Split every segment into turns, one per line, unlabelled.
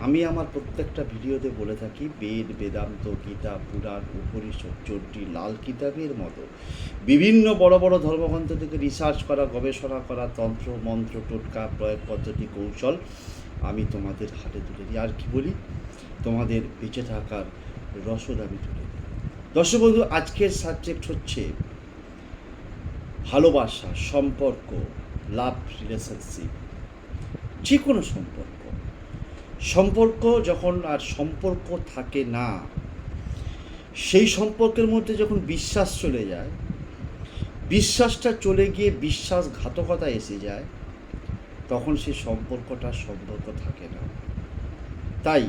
আমি আমার প্রত্যেকটা ভিডিওতে বলে থাকি, বেদ, বেদান্ত, গীতা, পুরাণ, উপনিষদ, চণ্ডী, লাল কিতাবের মতো। বিভিন্ন বড় বড় ধর্মগ্রন্থ থেকে রিসার্চ করা, গবেষণা করা, তন্ত্র, মন্ত্র, টোটকা, প্রয়োগ পদ্ধতি, কৌশল আমি তোমাদের হাতে তুলে দিই। আর কি বলি? তোমাদের বেঁচে থাকার রসদ আমি তুলে দিই। দর্শক বন্ধু, আজকের সাবজেক্ট হচ্ছে ভালোবাসা, সম্পর্ক লাভ রিলেশনশিপ যে কোনো সম্পর্ক। সম্পর্ক যখন আর সম্পর্ক থাকে না, সেই সম্পর্কের মধ্যে যখন বিশ্বাস চলে যায়, বিশ্বাসটা চলে গিয়ে বিশ্বাসঘাতকতা এসে যায়, তখন সেই সম্পর্কটা সম্পর্ক থাকে না। তাই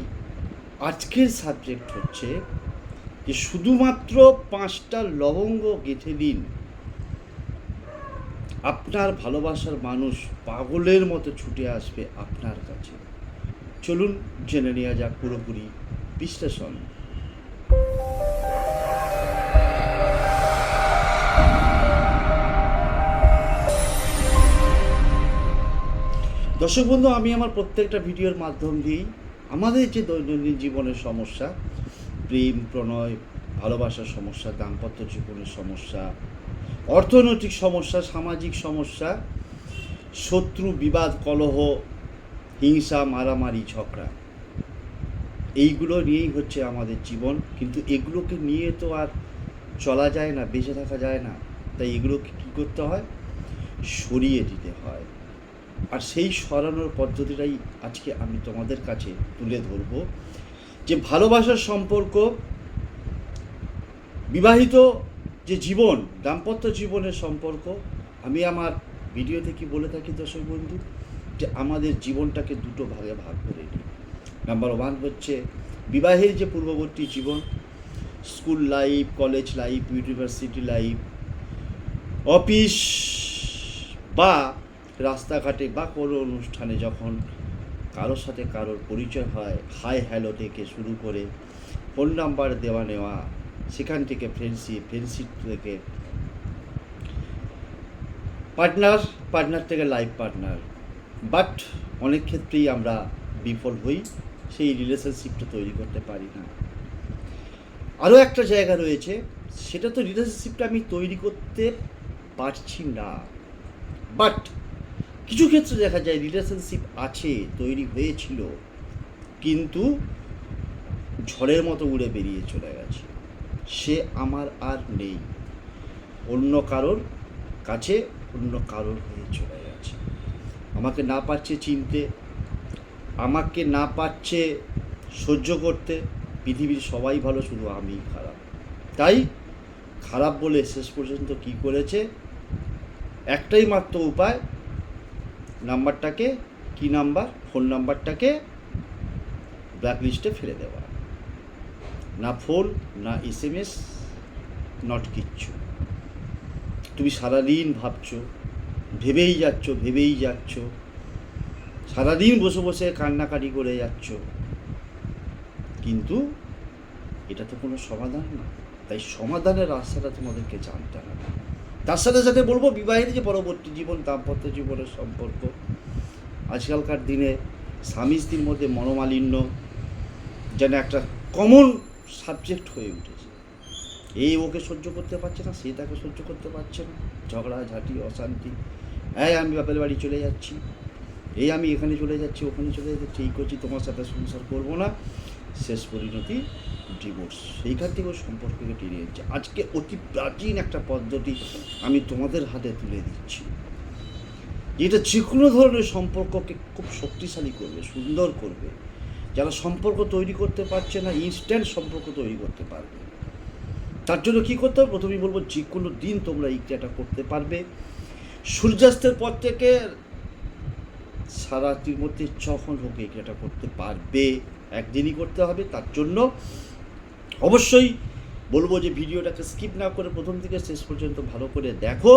আজকের সাবজেক্ট হচ্ছে যে শুধুমাত্র পাঁচটা লবঙ্গ গেঁথে দিন। আপনার ভালোবাসার মানুষ পাগলের মতো ছুটে আসবে আপনার কাছে। চলুন জেনে নেওয়া যাক পুরোপুরি বিশ্লেষণ। দর্শক বন্ধু, আমি আমার প্রত্যেকটা ভিডিওর মাধ্যম দিয়েই আমাদের যে দৈনন্দিন জীবনের সমস্যা, প্রেম, প্রণয়, ভালোবাসার সমস্যা, দাম্পত্য জীবনের সমস্যা, অর্থনৈতিক সমস্যা, সামাজিক সমস্যা, শত্রু, বিবাদ, কলহ হিংসা, মারামারি, ঝগড়া। এইগুলো নিয়েই হচ্ছে আমাদের জীবন। কিন্তু এগুলোকে নিয়ে তো আর চলা যায় না, বেঁচে থাকা যায় না। তাই এগুলোকে কী করতে হয়? সরিয়ে দিতে হয়। আর সেই সরানোর পদ্ধতিটাই আজকে আমি তোমাদের কাছে তুলে ধরব। যে ভালোবাসার সম্পর্ক, বিবাহিত যে জীবন, দাম্পত্য জীবনের সম্পর্ক, আমি আমার ভিডিওতে কি বলে থাকি দর্শক বন্ধু? যে আমাদের জীবনটাকে দুটো ভাগে ভাগ করে নিই। নাম্বার ওয়ান হচ্ছে বিবাহের যে পূর্ববর্তী জীবন school life college life university life office বা রাস্তাঘাটে বা কোনো অনুষ্ঠানে যখন কারোর সাথে কারোর পরিচয় হয় হাই হ্যালো থেকে শুরু করে ফোন নাম্বার দেওয়া নেওয়া, সেখান থেকে ফ্রেন্ডশিপ ফ্রেন্ডশিপ থেকে পার্টনার পার্টনার থেকে লাইফ পার্টনার বাট অনেক ক্ষেত্রেই আমরা বিফল হই, সেই রিলেশনশিপটা তৈরি করতে পারি না। আরও একটা জায়গা রয়েছে, সেটা তো রিলেশনশিপটা আমি তৈরি করতে পারছি না। বাট কিছু ক্ষেত্রে দেখা যায় রিলেশনশিপ আছে, তৈরি হয়েছিল, কিন্তু ঝড়ের মতো উড়ে বেরিয়ে চলে গেছে। সে আমার আর নেই। অন্য কারোর কাছে অন্য কারোর হয়ে চলে আমাকে না পারছে চিনতে, আমাকে না পারছে সহ্য করতে, পৃথিবীর সবাই ভালো, শুধু আমিই খারাপ। তাই খারাপ বলে শেষ পর্যন্ত কি করেছে? একটাই মাত্র উপায়, নাম্বারটাকে, কি নাম্বার? ফোন নাম্বারটাকে ব্ল্যাকলিস্টে ফেলে দেওয়া। না ফোন, না এস এম এস নট কিচ্ছু। তুমি সারাদিন ভাবছ ভেবেই যাচ্ছ ভেবেই যাচ্ছ। সারাদিন বসে বসে কান্নাকাটি করে যাচ্ছ। কিন্তু এটা তো কোনো সমাধান না। তাই সমাধানের রাস্তাটা তোমাদেরকে জানতে হবে। তার সাথে সাথে বলব, বিবাহের যে পরবর্তী জীবন, দাম্পত্য জীবনের সম্পর্ক, আজকালকার দিনে স্বামী স্ত্রীর মধ্যে মনোমালিন্য যেন একটা কমন সাবজেক্ট হয়ে উঠেছে। এই ওকে সহ্য করতে পারছে না, সে তাকে সহ্য করতে পারছে না। ঝগড়া, ঝাঁটি, অশান্তি হ্যাঁ আমি বাপের বাড়ি চলে যাচ্ছি। এই আমি এখানে চলে যাচ্ছি, ওখানে চলে যাচ্ছি, এই করছি, তোমার সাথে সংসার করব না। শেষ পরিণতি ডিভোর্স সেইখান থেকে সম্পর্ককে টেনে যাচ্ছে আজকে অতি প্রাচীন একটা পদ্ধতি আমি তোমাদের হাতে তুলে দিচ্ছি। যেটা যে কোনো ধরনের সম্পর্ককে খুব শক্তিশালী করবে, সুন্দর করবে। যারা সম্পর্ক তৈরি করতে পারছে না ইনস্ট্যান্ট সম্পর্ক তৈরি করতে পারবে। তার জন্য কী করতে হবে? প্রথমেই বলব যে কোনো দিন তোমরা এই ক্রিয়াটা করতে পারবে। সূর্যাস্তের পর থেকে সারাটির মধ্যে যখন হোক ক্রিয়াটা করতে পারবে। একদিনই করতে হবে, তার জন্য অবশ্যই বলব যে ভিডিওটাকে স্কিপ না করে প্রথম থেকে শেষ পর্যন্ত ভালো করে দেখো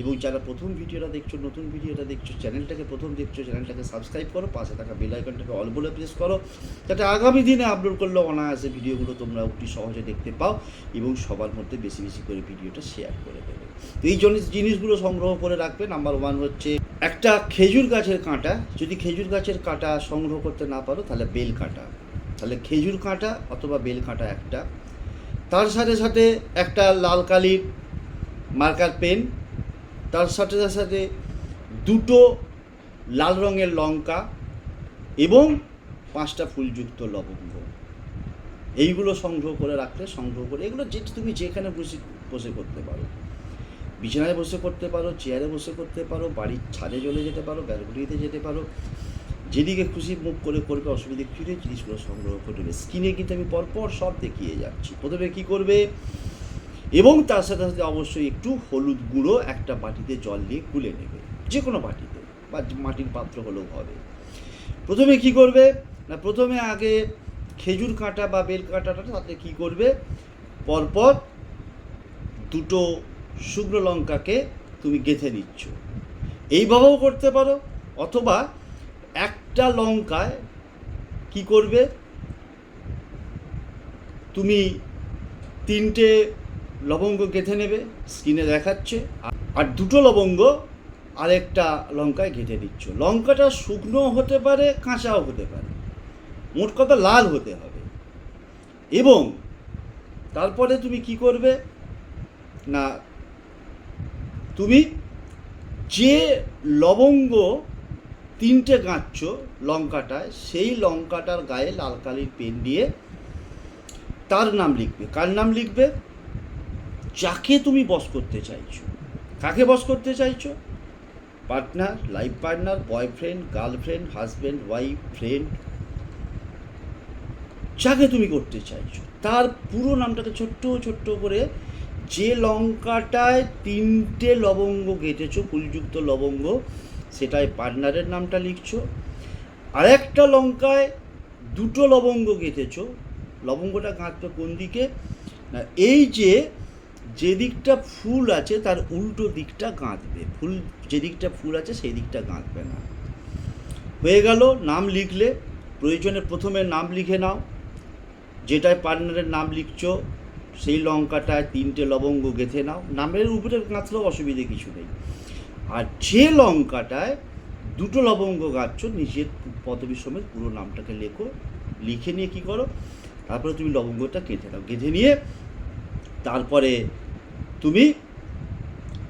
এবং যারা প্রথম ভিডিওটা দেখছ, নতুন ভিডিওটা দেখছ, চ্যানেলটাকে প্রথম দেখছ, চ্যানেলটাকে সাবস্ক্রাইব করো, পাশে থাকা বেল আইকনটাকে অল বলে প্রেস করো, যাতে আগামী দিনে আপলোড করলে অনায়াসে ভিডিওগুলো তোমরা অতি সহজে দেখতে পাও এবং সবার মধ্যে বেশি বেশি করে ভিডিওটা শেয়ার করে দেবে। এই জন্য জিনিসগুলো সংগ্রহ করে রাখবে। নাম্বার ওয়ান হচ্ছে একটা খেজুর গাছের কাঁটা। যদি খেজুর গাছের কাঁটা সংগ্রহ করতে না পারো, তাহলে বেল কাঁটা। তাহলে খেজুর কাঁটা অথবা বেল কাঁটা একটা। তার সাথে সাথে একটা লাল কালির মার্কার পেন। তার সাথে সাথে দুটো লাল রঙের লঙ্কা এবং পাঁচটা ফুলযুক্ত লবঙ্গ। এইগুলো সংগ্রহ করে রাখলে, সংগ্রহ করে এগুলো যে তুমি যেখানে বসে বসে করতে পারো। বিছানায় বসে করতে পারো, চেয়ারে বসে করতে পারো, বাড়ির ছাদে চলে যেতে পারো, ব্যালকনিতে যেতে পারো, যেদিকে খুশি মুখ করে করবে অসুবিধে নেই, জিনিসগুলো সংগ্রহ করবে স্কিনে কিন্তু আমি পরপর সব দেখিয়ে যাচ্ছি। প্রথমে কী করবে? এবং তার সাথে সাথে অবশ্যই একটু হলুদ গুঁড়ো একটা বাটিতে জল দিয়ে গুলে নেবে। যে কোনো বাটিতে, বা মাটির পাত্র হলেও হবে। প্রথমে কি করবে? না, প্রথমে আগে খেজুর কাঁটা বা বেল কাঁটাটা তাতে কী করবে? পরপর দুটো শুকনো লঙ্কাকে তুমি গেঁথে নিচ্ছ। এইভাবেও করতে পারো, অথবা একটা লঙ্কায় কি করবে? তুমি তিনটে লবঙ্গ গেঁথে নেবে, স্কিনে দেখাচ্ছে, আর- দুটো লবঙ্গ আরেকটা লঙ্কায় ঘেঁটে দিচ্ছ লঙ্কাটা শুকনো হতে পারে, কাঁচাও হতে পারে, মোট কথা লাল হতে হবে। এবং তারপরে তুমি কি করবে? না তুমি যে লবঙ্গ তিনটে গাঁচ্ছ লঙ্কাটায়, সেই লঙ্কাটার গায়ে লাল কালির পেন দিয়ে তার নাম লিখবে। কার নাম লিখবে? যাকে তুমি বস করতে চাইছো। কাকে বস করতে চাইছো? Partner, life partner, boyfriend, girlfriend, husband, wife, friend. যাকে তুমি করতে চাইছো। তার পুরো নামটাকে ছোট্ট ছোট্ট করে যে লঙ্কাটায় তিনটে লবঙ্গ গেঁথেছো ফুলযুক্ত লবঙ্গ, সেটায় পার্টনারের নামটা লিখছো। আরেকটা লঙ্কায় দুটো লবঙ্গ গেঁথেছো লবঙ্গটা গাঁথবে কোন দিকে? না, এই যে যে দিকটা ফুল আছে, তার উল্টো দিকটা গাঁথবে ফুল যে দিকটা ফুল আছে, সেই দিকটা গাঁথবে না। হয়ে গেল, নাম লিখলে, প্রয়োজনে প্রথমে নাম লিখে নাও। যেটায় পার্টনারের নাম লিখছো সেই লঙ্কাটায় তিনটে লবঙ্গ গেঁথে নাও। নামের উপরে গাঁথলেও অসুবিধে কিছু নেই। আর যে লঙ্কাটায় দুটো লবঙ্গ গাচ্ছ নিজের পদবী সমেত পুরো নামটাকে লেখো। লিখে নিয়ে কি করো? তারপরে তুমি লবঙ্গটা কেটে নাও। গেঁথে নিয়ে তারপরে তুমি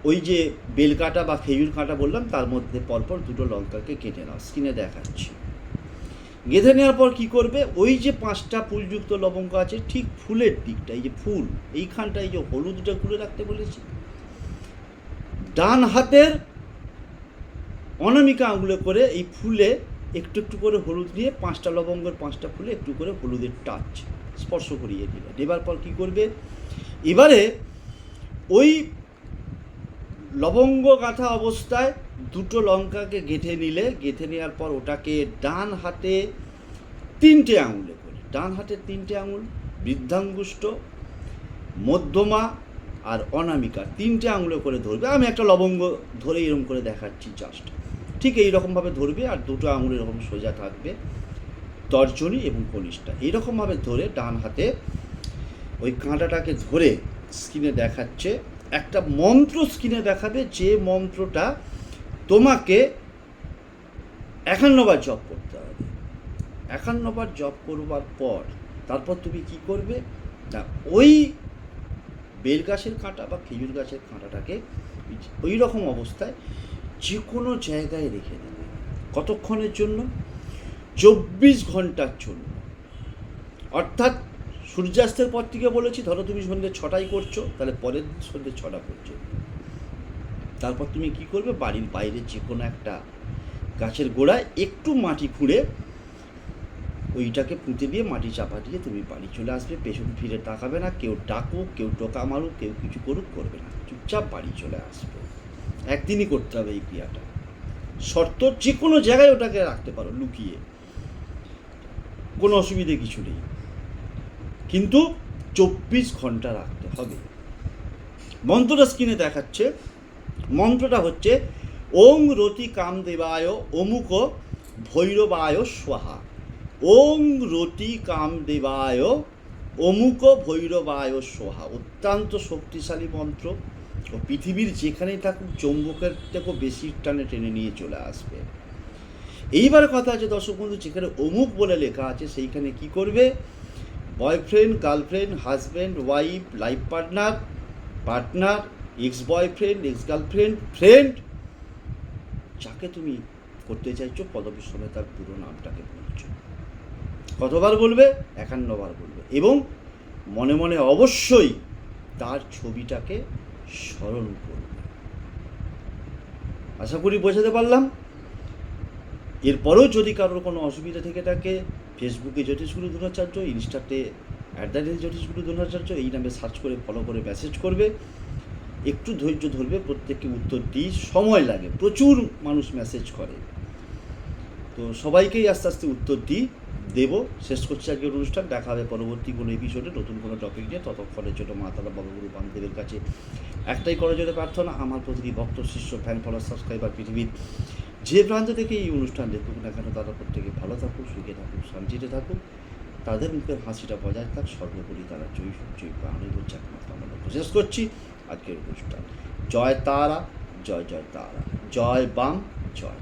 ওই যে বেল কাঁটা বা খেজুর কাঁটা বললাম, তার মধ্যে পরপর দুটো লঙ্কাকে কেটে নাও। স্কিনে দেখাচ্ছি। গেঁথে নেওয়ার পর কি করবে? ওই যে পাঁচটা ফুলযুক্ত লবঙ্গ আছে, ঠিক ফুলের দিকটা, এই যে ফুল এইখানটা এই যে হলুদটা খুলে রাখতে বলেছি। ডান হাতের অনামিকা আঙুলে করে এই ফুলে একটু একটু করে হলুদ দিয়ে পাঁচটা লবঙ্গের পাঁচটা ফুলে একটু করে হলুদের টাচ স্পর্শ করিয়ে দিলে দেবার পর কি করবে? এবারে ওই লবঙ্গ গাঁথা অবস্থায় দুটো লঙ্কাকে গেঁথে নিলে, গেঁথে নেওয়ার পর ওটাকে ডান হাতে তিনটে আঙুলে করে, ডান হাতের তিনটে আঙুল বৃদ্ধাঙ্গুষ্ট মধ্যমা আর অনামিকা তিনটে আঙুলে করে ধরবে। আমি একটা লবঙ্গ ধরে এরকম করে দেখাচ্ছি জাস্ট ঠিক এই রকমভাবে ধরবে আর দুটো আঙুল এরকম সোজা থাকবে, তর্জনী এবং কনিষ্ঠা। এইরকমভাবে ধরে ডান হাতে ওই কাঁটাটাকে ধরে স্ক্রিনে দেখাচ্ছে। একটা মন্ত্র স্ক্রিনে দেখাবে যে মন্ত্রটা তোমাকে একান্নবার জপ করতে হবে। একান্নবার জপ করবার পর তারপর তুমি কি করবে? না, ওই বেল গাছের কাঁটা বা খেজুর গাছের কাঁটাটাকে ওই রকম অবস্থায় যে কোনো জায়গায় রেখে দেবে। কতক্ষণের জন্য? চব্বিশ ঘণ্টার জন্য। অর্থাৎ সূর্যাস্তের পর থেকে বলেছি, ধরো তুমি সন্ধ্যে ছটাই করছ, তাহলে পরের সন্ধ্যে ছটা করছ তারপর তুমি কি করবে? বাড়ির বাইরে যে কোনো একটা গাছের গোড়ায় একটু মাটি খুঁড়ে ওইটাকে পুঁতে দিয়ে মাটি চাপা দিয়ে তুমি বাড়ি চলে আসবে। পেছন ফিরে তাকাবে না। কেউ ডাকুক কেউ টোকা মারুক, কেউ কিছু করুক, করবে না। চুপচাপ বাড়ি চলে আসবে। একদিনই করতে হবে এই ক্রিয়াটা। শর্ত যে কোনো জায়গায় ওটাকে রাখতে পারো, লুকিয়ে। কোনো অসুবিধে কিছু নেই। কিন্তু চব্বিশ ঘণ্টা রাখতে হবে। মন্ত্রটা স্ক্রিনে দেখাচ্ছে মন্ত্রটা হচ্ছে, ওং রতি কামদেবায় অমুক ভৈরবায় স্বাহা। ওং রতি কামদেবায় অমুক ভৈরবায় সোহা অত্যন্ত শক্তিশালী মন্ত্র। ও পৃথিবীর যেখানেই থাকুক, চৌম্বকের থেকেও বেশি টানে টেনে নিয়ে চলে আসবে। এইবার কথা আছে দর্শক বন্ধু, যেখানে অমুক বলে লেখা আছে, সেইখানে কি করবে? Boyfriend, girlfriend, husband, wife, life partner partner ex boyfriend ex girlfriend friend যাকে তুমি করতে চাইছো, পদবীর সময় তার পুরো নামটাকে বলছো। কতবার বলবে? একান্নবার বলবে। এবং মনে মনে অবশ্যই তার ছবিটাকে স্মরণ করবে। আশা করি বোঝাতে পারলাম। এরপরেও যদি কারোর কোনো অসুবিধা থেকে থাকে, ফেসবুকে Jyotishguru Dronacharya, ইনস্টাতে at the rate Jyotishguru Dronacharya, এই নামে সার্চ করে, ফলো করে মেসেজ করবে। একটু ধৈর্য ধরবে, প্রত্যেককে উত্তর দিই সময় লাগে। প্রচুর মানুষ মেসেজ করে। তো সবাইকেই আস্তে আস্তে উত্তর দিই, দেব। শেষ করছি আজকের অনুষ্ঠান। দেখা হবে পরবর্তী কোনো এপিসোডে নতুন কোনো টপিক নিয়ে। ততক্ষণের জন্য মাতারা বাবাগুরু বামদেবের কাছে একটাই করার জন্য প্রার্থনা। আমার প্রতিটি ভক্ত, শিষ্য ফ্যান ফলোয়ার সাবস্ক্রাইবার পৃথিবীর যে প্রান্ত থেকে এই অনুষ্ঠান দেখুক না কেন, তারা প্রত্যেকে ভালো থাকুক, সুখে থাকুক, শান্তিতে থাকুক। তাদের মুখের হাসিটা বজায় থাক। সর্বোপরি তারা জয়ী জয়ী প্রাণী হচ্ছে একমাত্র আমরা। শেষ করছি। আজকের অনুষ্ঠান জয় তারা জয় জয় তারা। জয় বাম জয়